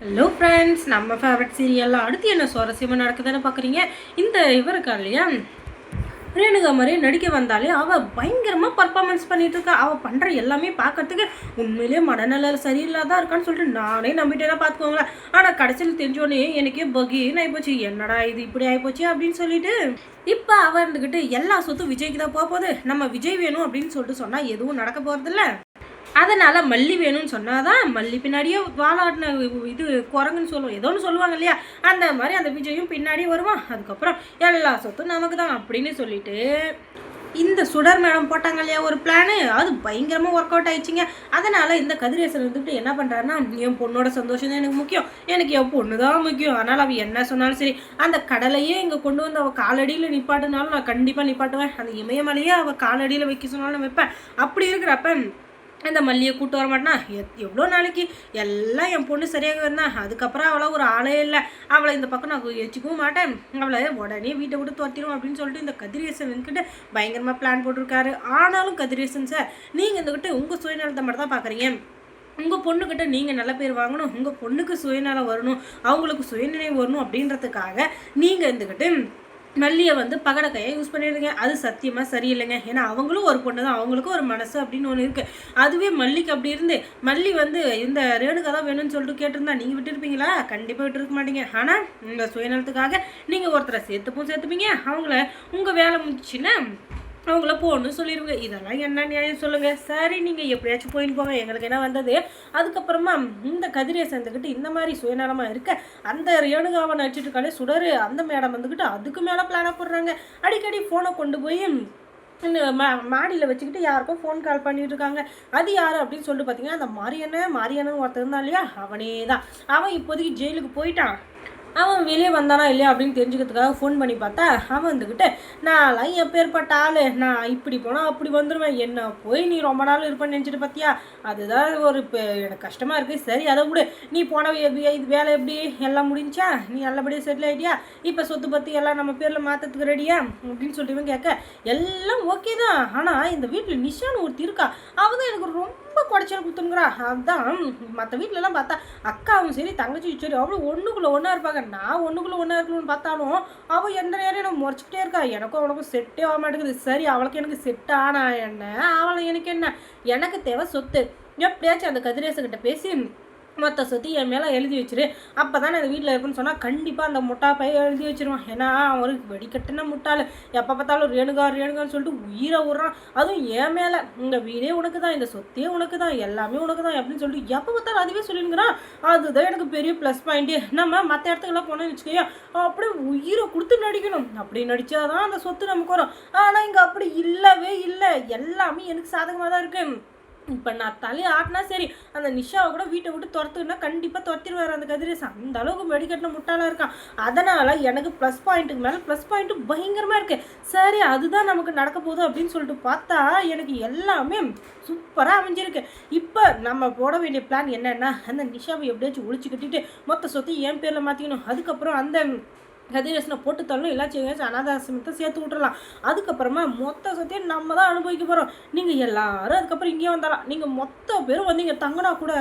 Hello friends நம்ம favourite சீரியலில் அடுத்து என்ன சுவாரஸ்யமாக நடக்குதுன்னு பார்க்குறீங்க இந்த இவருக்கா இல்லையா? ரேணுகா மாதிரி நடிக்க வந்தாலே அவள் பயங்கரமாக பர்ஃபார்மன்ஸ் பண்ணிட்டு இருக்கா. அவள் பண்ணுற எல்லாமே பார்க்கறதுக்கு உண்மையிலேயே மனநல சரியில்லாதான் இருக்கான்னு சொல்லிட்டு நானே நம்பிட்டேனா பார்த்துக்கோங்களேன் ஆனால் கடைசியில் தெரிஞ்சோடனே எனக்கே பகீன்னு ஆகிப்போச்சு என்னடா இது இப்படி ஆகிப்போச்சு அப்படின்னு சொல்லிட்டு இப்போ அவள் இருந்துக்கிட்டு எல்லா சொத்தும் விஜய்க்கு தான் போக போகுது. நம்ம விஜய் வேணும் அப்படின்னு சொல்லிட்டு சொன்னால் எதுவும் நடக்க போகிறதில்ல அதனால் மல்லி வேணும்னு சொன்னால் தான் மல்லி பின்னாடியே வாழாட்டின இது குரங்குன்னு சொல்லுவோம். ஏதோ ஒன்று சொல்லுவாங்க இல்லையா? அந்த மாதிரி அந்த விஜயும் பின்னாடி வருவான். அதுக்கப்புறம் எல்லா சொத்தும் நமக்கு தான் அப்படின்னு சொல்லிட்டு இந்த சுடர் மேடம் போட்டாங்க இல்லையா ஒரு பிளானு அது பயங்கரமாக ஒர்க் அவுட் ஆயிடுச்சுங்க. அதனால் இந்த கதிரேசன் வந்துட்டு என்ன பண்ணுறாருன்னா என் பொண்ணோட சந்தோஷம் தான் எனக்கு முக்கியம். எனக்கு என் பொண்ணு தான் முக்கியம். அதனால் அவள் என்ன சொன்னாலும் சரி அந்த கடலையே இங்கே கொண்டு வந்து அவள் காலடியில் நிப்பாட்டினாலும் நான் கண்டிப்பாக நிப்பாட்டுவேன். அந்த இமயமலையே அவள் காலடியில் வைக்க சொன்னாலும் நான் வைப்பேன். அப்படி இருக்கிறப்ப அந்த மல்லியை கூட்டு வர மாட்டேனா? எவ்வளோ நாளைக்கு? எல்லாம் என் பொண்ணு சரியாக இருந்தா அதுக்கப்புறம் அவளை ஒரு ஆளே இல்லை. அவளை இந்த பக்கம் நான் எச்சிக்கவும் மாட்டேன். அவளை உடனே வீட்டை விட்டு துரத்திடும் அப்படின்னு சொல்லிட்டு இந்த கதிரேசன் வந்துக்கிட்டு பயங்கரமாக பிளான் போட்டிருக்காரு. ஆனாலும் கதிரேசன் சார் நீங்கள் இருந்துக்கிட்டு உங்கள் சுயநலத்தை மட்டும் தான் பார்க்குறீங்க உங்கள் பொண்ணுக்கிட்ட நீங்கள் நல்ல பேர் வாங்கணும். உங்கள் பொண்ணுக்கு சுயநலம் வரணும். அவங்களுக்கு சுயநினைவு வரணும் அப்படின்றதுக்காக நீங்கள் இருந்துக்கிட்டு மல்லியை வந்து பகடக்கையை யூஸ் பண்ணிடுங்க. அது சத்தியமாக சரியில்லைங்க. ஏன்னா அவங்களும் ஒரு பொண்ணு தான். அவங்களுக்கும் ஒரு மனசு அப்படின்னு ஒன்று இருக்குது அதுவே மல்லிக்கு அப்படி இருந்து மல்லி வந்து இந்த ரேணுகா தான் வேணும்னு சொல்லிட்டு கேட்டிருந்தா நீங்கள் விட்டுருப்பீங்களா? கண்டிப்பாக விட்டுருக்க மாட்டீங்க. ஆனால் உங்கள் சுயநலத்துக்காக நீங்கள் ஒருத்தரை சேர்த்துப்பும் சேர்த்துப்பீங்க. அவங்கள உங்கள் வேலை முடிச்சுன்னா அவங்கள போகணும்னு சொல்லிடுங்க இதெல்லாம் என்ன நியாயம் சொல்லுங்கள் சரி நீங்கள் எப்படியாச்சும் போயின்னு போங்க. எங்களுக்கு என்ன வந்தது? அதுக்கப்புறமா இந்த கதிரியை சேர்ந்துக்கிட்டு இந்த மாதிரி சுயநலமாக இருக்க அந்த ரேணுகாவை நடிச்சிட்ருக்காலே சுடரு அந்த மேடம் வந்துக்கிட்டு அதுக்கு மேலே பிளானாக போடுறாங்க. அடிக்கடி ஃபோனை கொண்டு போய் மா மாடியில் வச்சுக்கிட்டு யாருக்கும் ஃபோன் கால் பண்ணிட்டு இருக்காங்க. அது யார் அப்படின்னு சொல்லிட்டு பார்த்தீங்கன்னா அந்த மாரியண்ண மாரியண்ணன் ஒருத்தர் இருந்தான் இல்லையா? அவனே தான். அவன் இப்போதைக்கு ஜெயிலுக்கு போயிட்டான். அவன் வெளியே வந்தானா இல்லையா அப்படின்னு தெரிஞ்சுக்கிறதுக்காக ஃபோன் பண்ணி பார்த்தா அவன் வந்துக்கிட்டு நான்லாம் எப்பேற்பட்ட ஆள். நான் இப்படி போனால் அப்படி வந்துடுவேன் என்ன போய் நீ ரொம்ப நாள் இருப்பேன்னு நினச்சிட்டு பார்த்தியா? அதுதான் ஒரு இப்போ எனக்கு கஷ்டமாக இருக்குது சரி அதை விடு. நீ போன இது வேலை எப்படி? எல்லாம் முடிஞ்சா? நீ நல்லபடியாக செட்டில் ஆகிட்டியா இப்போ சொத்து பற்றி எல்லாம் நம்ம பேரில் மாற்றத்துக்கு ரெடியா அப்படின்னு சொல்லிட்டு இவன் கேட்க எல்லாம் ஓகே தான். ஆனால் இந்த வீட்டில் நிஷான்னு ஒருத்தி இருக்கா. அவள் தான் எனக்கு ரொம்ப குடைச்சல் குத்துனுங்கிறா அதுதான் மற்ற வீட்டிலலாம் பார்த்தா அக்காவும் சரி தங்கச்சி சரி அவ்வளோ ஒன்றுக்குள்ளே ஒன்றா இருப்பாங்க. நான் ஒன்றுக்குள்ளே ஒன்றா இருக்கணும்னு பார்த்தாலும் அவள் எந்த நேரம் எனக்கு முறைச்சிக்கிட்டே இருக்கா? எனக்கும் அவனுக்கும் செட்டே ஆக மாட்டேங்குது சரி அவளுக்கு எனக்கு செட் ஆனா என்ன? அவளை எனக்கு என்ன? எனக்கு தேவை சொத்து. எப்படியாச்சும் அந்த கதிரேசங்கிட்ட பேசி மொத்த சொத்து என் மேலே எழுதி வச்சிரு. அப்போ தான் அந்த வீட்டில் இருக்குன்னு சொன்னால் கண்டிப்பாக அந்த முட்டா பையன் எழுதி வச்சிருவான். ஏன்னா அவருக்கு வெடிக்கட்டுன முட்டாள். எப்போ பார்த்தாலும் ரேணுகா ரேணுகான்னு சொல்லிட்டு உயிரை விட்றான் அதுவும் என் மேலே. இந்த வீடே உனக்கு தான் இந்த சொத்தே உனக்கு தான் எல்லாமே உனக்கு தான் அப்படின்னு சொல்லிட்டு எப்போ பார்த்தாலும் அதுவே சொல்லிங்கிறான் அதுதான் எனக்கு பெரிய ப்ளஸ் பாயிண்ட்டு நம்ம மற்ற இடத்துக்குலாம் போனோம்னு வச்சுக்கோயா அப்படியே உயிரை கொடுத்து நடிக்கணும். அப்படி நடித்தாதான் அந்த சொத்து நமக்கு வரும். ஆனால் இங்கே அப்படி இல்லவே இல்லை. எல்லாமே எனக்கு சாதகமாக தான் இருக்குது இப்போ நான் தலையை ஆட்டினா சரி அந்த நிஷாவை கூட வீட்டை விட்டு துரத்துனா கண்டிப்பாக துரத்திடுவார் அந்த கதிரேசன். அந்த அளவுக்கு வெடிக்கட்டின முட்டாளாக இருக்கான். அதனால் எனக்கு ப்ளஸ் பாயிண்ட்டுக்கு மேலே ப்ளஸ் பாயிண்ட்டு பயங்கரமாக இருக்குது சரி அதுதான் நமக்கு நடக்க போகுது அப்படின்னு சொல்லிட்டு பார்த்தா எனக்கு எல்லாமே சூப்பராக அமைஞ்சிருக்கு. இப்போ நம்ம போட வேண்டிய பிளான் என்னென்னா அந்த நிஷாவை எப்படியாச்சும் ஒழிச்சு கட்டிட்டு மொத்த சொத்தை என் பேரில் மாற்றிக்கணும் அதுக்கப்புறம் அந்த கதிரேசனை போட்டு தள்ளணும் எல்லாச்சும் அனாதாசிரமத்தை சேர்த்து விட்டுறலாம். அதுக்கப்புறமா மொத்த சொத்தையும் நம்ம தான் அனுபவிக்க போகிறோம் நீங்கள் எல்லாரும் அதுக்கப்புறம் இங்கே வந்தாலாம். நீங்கள் மொத்த பேரும் வந்து இங்கே தங்கினா கூட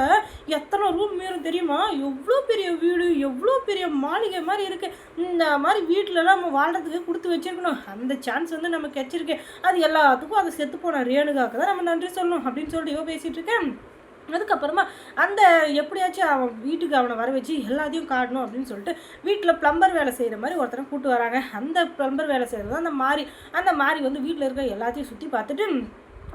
எத்தனை ரூம் மீறும் தெரியுமா? எவ்வளோ பெரிய வீடு எவ்வளோ பெரிய மாளிகை மாதிரி இருக்குது இந்த மாதிரி வீட்டிலலாம் நம்ம வாழ்கிறதுக்கு கொடுத்து வச்சிருக்கணும். அந்த சான்ஸ் வந்து நமக்கு கிடைச்சிருக்கு. அது எல்லாத்துக்கும் அதை செத்து போன ரேணுகாக்கு தான் நம்ம நன்றி சொல்லணும் அப்படின்னு சொல்லிட்டு இவ பேசிகிட்டு இருக்கேன். அதுக்கப்புறமா அந்த எப்படியாச்சும் அவன் வீட்டுக்கு அவனை வர வச்சு எல்லாத்தையும் காட்டணும் அப்படின்னு சொல்லிட்டு வீட்டில் ப்ளம்பர் வேலை செய்கிற மாதிரி ஒருத்தனை கூப்பிட்டு வராங்க. அந்த ப்ளம்பர் வேலை செய்கிறது அந்த மாதிரி அந்த மாதிரி வந்து வீட்டில் இருக்க எல்லாத்தையும் சுற்றி பார்த்துட்டு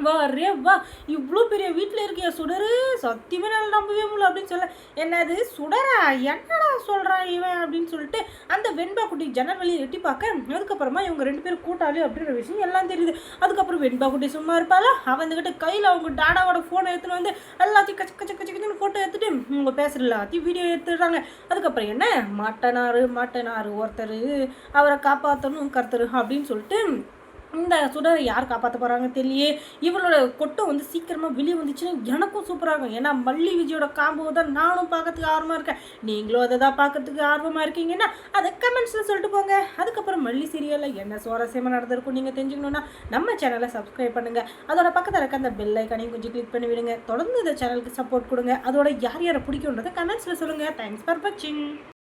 வா ரே வா. இவ்வளோ பெரிய வீட்டில் இருக்கிய சுடரு? சத்தியமே நான் நம்பவே முடியல அப்படின்னு சொல்ல. என்னது? சுடரா? என்னடா சொல்கிறான் இவன் அப்படின்னு சொல்லிட்டு அந்த வெண்பா குட்டி ஜன்னல் வழியை எட்டி பார்க்க அதுக்கப்புறமா இவங்க ரெண்டு பேரும் கூட்டாளி அப்படின்ற விஷயம் எல்லாம் தெரியுது. அதுக்கப்புறம் வெண்பா குட்டி சும்மா இருப்பாளா? அவன் கையில் அவங்க டாடாவோட ஃபோனை எடுத்துன்னு வந்து எல்லாத்தையும் கச்ச கச்ச கச்ச ஃபோட்டோ எடுத்துட்டு அவங்க பேசுகிற எல்லாத்தையும் வீடியோ எடுத்துடுறாங்க. அதுக்கப்புறம் என்ன? மாட்டனாரு மாட்டனாரு ஒருத்தர். அவரை காப்பாற்றணும் கர்த்தர் அப்படின்னு சொல்லிட்டு இந்த சுடரை யார் காப்பாற்ற போகிறாங்க தெரியலையே. இவளோட கொட்டை வந்து சீக்கிரமாக வெளியே வந்துச்சுன்னா எனக்கும் சூப்பராக இருக்கும். ஏன்னா மல்லி விஜயோட காம்போ தான் நானும் பார்க்கறதுக்கு ஆர்வமாக இருக்கேன். நீங்களும் அதை தான் பார்க்கறதுக்கு ஆர்வமாக இருக்கீங்கன்னா அதை கமெண்ட்ஸில் சொல்லிட்டு போங்க. அதுக்கப்புறம் மல்லி சீரியலில் என்ன சுவாரஸ்யமாக நடந்திருக்கும் நீங்கள் தெரிஞ்சுக்கணுன்னா நம்ம சேனலை சப்ஸ்கிரைப் பண்ணுங்கள் அதோட பக்கத்தில் இருக்க அந்த பெல் ஐக்கானையும் கொஞ்சம் கிளிக் பண்ணி விடுங்க. தொடர்ந்து இந்த சேனலுக்கு சப்போர்ட் கொடுங்க. அதோட யார் யாரை பிடிக்குன்றதை கமெண்ட்ஸில் சொல்லுங்கள் தேங்க்ஸ் ஃபார் வாட்சிங்